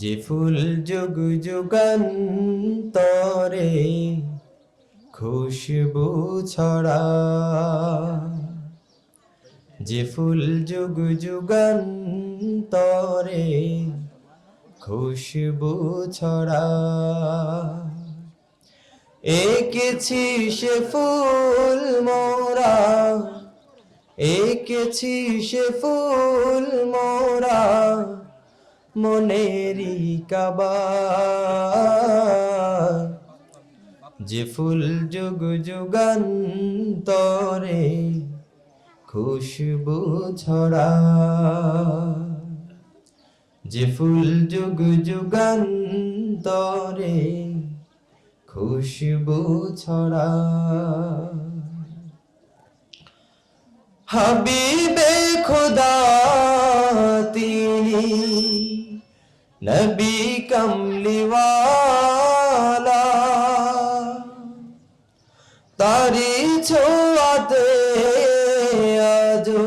যে ফুল যুগ যুগান্তরে খুশবু ছড়া, যে ফুল যুগ যুগান্তরে খুশবু ছড়া। এঁকেছি সে ফুল মোরা, এঁকেছি সে ফুল মোরা। মনেরি কাবা যে ফুল যুগ যুগান্তরে খুশবু ছড়া। যে ফুল যুগ যুগান্তরে খুশবু ছড়া। হাবিবে নবী কমলিওয়ালা তারি ছোয়াতে আজো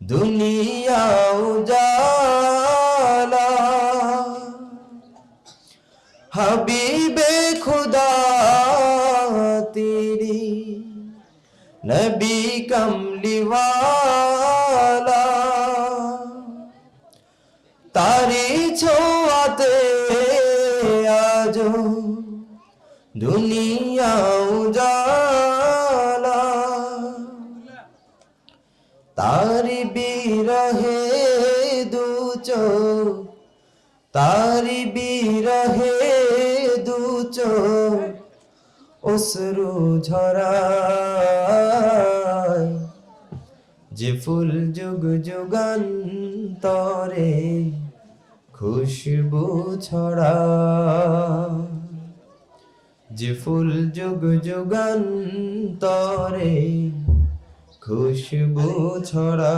দুনিয়া উজালা হাবিবে খুদা তেরি নবী কমলিওয়ালা দুনিয়া উজালা তারি বিরহে দু চোখ, তারি বিরহে দু চোখ, অশ্রু ঝরায়। যে ফুল যুগ যুগান্তরে খুশবু ছড়া যে ফুল যুগ যুগান্তরে খুশবু ছড়া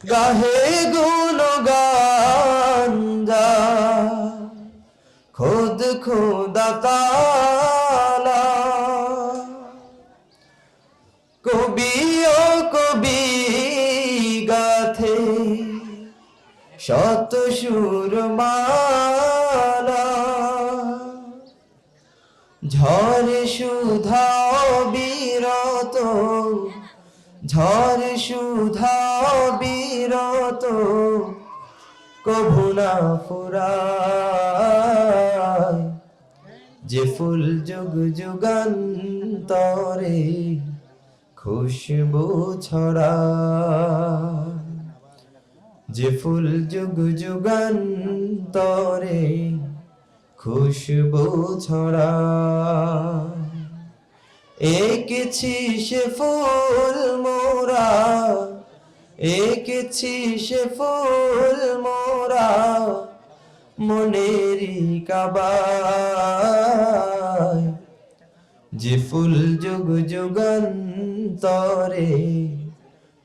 গাহে গুণ গাঞ্জা খুদ খুদা তালা। কবি কবি শত সুর মালা ঝড় সুধা বিরত, ঝড় সুধা বিরত, কভু না ফুরায়। যে ফুল যুগ যুগান্তরে খুশবু ছড়া যে ফুল যুগ যুগান্তরে খুশবু ছড়া। এঁকেছি সে ফুল মোরা এঁকেছি সে ফুল মোরা মনেরি কাবায়। যে ফুল যুগ যুগান্তরে